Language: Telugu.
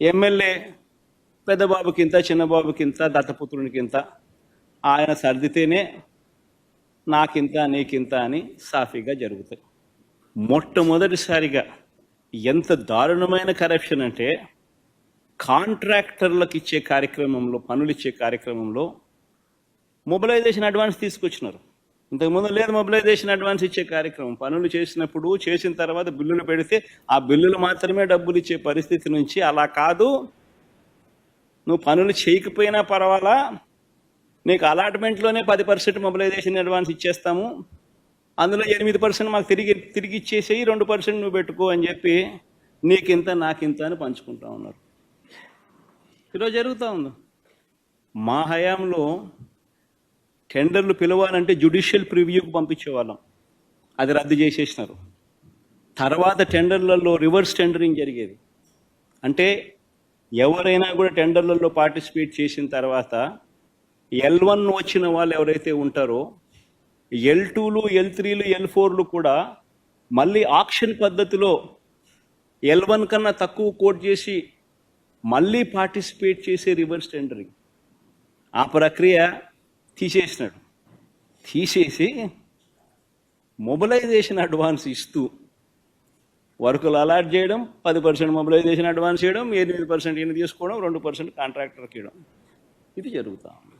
ఎమ్మెల్యే పెద్దబాబుకింత చిన్నబాబుకింత చిన్న దత్తపుత్రునికింత ఆయన సర్దితేనే నాకింత నీకింత అని సాఫీగా జరుగుతాయి. మొట్టమొదటిసారిగా ఎంత దారుణమైన కరప్షన్ అంటే కాంట్రాక్టర్లకు ఇచ్చే కార్యక్రమంలో పనులు ఇచ్చే కార్యక్రమంలో మొబిలైజేషన్ అడ్వాన్స్ తీసుకొచ్చినారు. ఇంతకుముందు లేదు మొబిలైజేషన్ అడ్వాన్స్ ఇచ్చే కార్యక్రమం. పనులు చేసినప్పుడు చేసిన తర్వాత బిల్లులు పెడితే ఆ బిల్లులు మాత్రమే డబ్బులు ఇచ్చే పరిస్థితి నుంచి అలా కాదు. నువ్వు పనులు చేయకపోయినా పర్వాలా? నీకు అలాట్మెంట్లోనే పది పర్సెంట్ మొబిలైజేషన్ అడ్వాన్స్ ఇచ్చేస్తాము. అందులో ఎనిమిది పర్సెంట్ మాకు తిరిగి తిరిగి ఇచ్చేసేయి రెండు పర్సెంట్ నువ్వు పెట్టుకో అని చెప్పి నీకింత నాకింత అని పంచుకుంటా ఉన్నారు. ఈరోజు జరుగుతూ ఉంది. మా హయాంలో టెండర్లు పిలవాలంటే జ్యుడిషియల్ ప్రివ్యూకి పంపించేవాళ్ళం. అది రద్దు చేసేసినారు. తర్వాత టెండర్లలో రివర్స్ టెండరింగ్ జరిగేది. అంటే ఎవరైనా కూడా టెండర్లలో పార్టిసిపేట్ చేసిన తర్వాత ఎల్ వన్ వచ్చిన వాళ్ళు ఎవరైతే ఉంటారో ఎల్ టూలు ఎల్ త్రీలు ఎల్ ఫోర్లు కూడా మళ్ళీ ఆక్షన్ పద్ధతిలో ఎల్ వన్ కన్నా తక్కువ కోట్ చేసి మళ్ళీ పార్టిసిపేట్ చేసే రివర్స్ టెండరింగ్. ఆ ప్రక్రియ తీసేసినాడు. తీసేసి మొబిలైజేషన్ అడ్వాన్స్ ఇస్తూ వర్కులు అలాట్ చేయడం పది పర్సెంట్ మొబిలైజేషన్ అడ్వాన్స్ చేయడం ఎనిమిది పర్సెంట్ ఈయన తీసుకోవడం రెండు పర్సెంట్ కాంట్రాక్టర్కి ఇవ్వడం. ఇది జరుగుతూ ఉంది.